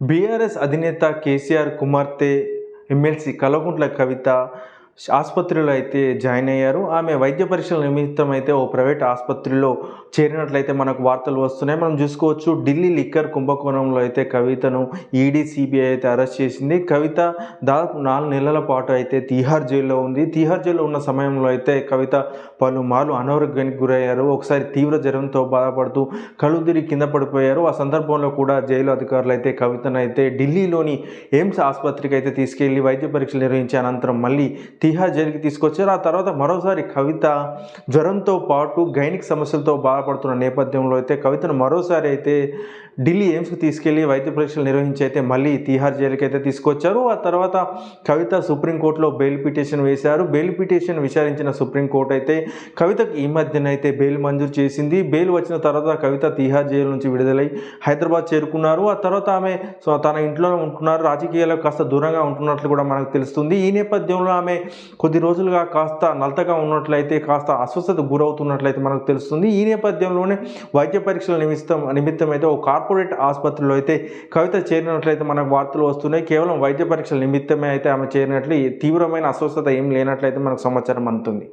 BRS అధినేత కేసీఆర్ కుమార్తె MLC Kalvakuntla Kavitha ఆసుపత్రిలో అయితే జాయిన్ అయ్యారు. ఆమె వైద్య పరీక్షల నిమిత్తం అయితే ఓ ప్రైవేట్ ఆసుపత్రిలో చేరినట్లయితే మనకు వార్తలు వస్తున్నాయి. మనం చూసుకోవచ్చు ఢిల్లీ లిక్కర్ కుంభకోణంలో అయితే కవితను ఈడీ సిబిఐ అయితే అరెస్ట్ చేసింది. కవిత దాదాపు నాలుగు నెలల పాటు అయితే తీహార్ జైల్లో ఉంది. తీహార్ జైల్లో ఉన్న సమయంలో అయితే కవిత పలుమార్లు అనారోగ్యానికి గురయ్యారు. ఒకసారి తీవ్ర జ్వరంతో బాధపడుతూ కళ్ళు తిరిగి కింద పడిపోయారు. ఆ సందర్భంలో కూడా జైలు అధికారులు అయితే కవితను అయితే ఢిల్లీలోని ఎయిమ్స్ ఆసుపత్రికి అయితే తీసుకెళ్ళి వైద్య పరీక్షలు నిర్వహించిన అనంతరం మళ్ళీ తిహార్ జైలుకి తీసుకొచ్చారు. ఆ తర్వాత మరోసారి కవిత జ్వరంతో పాటు గైనిక్ సమస్యలతో బాధపడుతున్న నేపథ్యంలో అయితే కవితను మరోసారి అయితే ఢిల్లీ ఎయిమ్స్కి తీసుకెళ్ళి వైద్య పరీక్షలు నిర్వహించి అయితే మళ్ళీ తీహార్ జైలుకి అయితే తీసుకొచ్చారు. ఆ తర్వాత కవిత సుప్రీంకోర్టులో బెయిల్ పిటిషన్ వేశారు. బెయిల్ పిటిషన్ విచారించిన సుప్రీంకోర్టు అయితే కవితకు ఈ మధ్యన అయితే బెయిల్ మంజూరు చేసింది. బెయిల్ వచ్చిన తర్వాత కవిత తీహార్ జైలు నుంచి విడుదలై హైదరాబాద్ చేరుకున్నారు. ఆ తర్వాత ఆమె సో తన ఇంట్లోనే ఉంటున్నారు. రాజకీయాలకు కాస్త దూరంగా ఉంటున్నట్లు కూడా మనకు తెలుస్తుంది. ఈ నేపథ్యంలో ఆమె కొద్ది రోజులుగా కాస్త నలతగా ఉన్నట్లయితే కాస్త అస్వస్థత గురవుతున్నట్లయితే మనకు తెలుస్తుంది. ఈ నేపథ్యంలోనే వైద్య పరీక్షల నిమిత్తం నిమిత్తం అయితే ఒక కార్పొరేట్ ఆసుపత్రిలో అయితే కవిత చేరినట్లయితే మనకు వార్తలు వస్తున్నాయి. కేవలం వైద్య పరీక్షల నిమిత్తమే అయితే ఆమె చేరినట్లు తీవ్రమైన అస్వస్థత ఏం లేనట్లయితే మనకు సమాచారం అందుతుంది.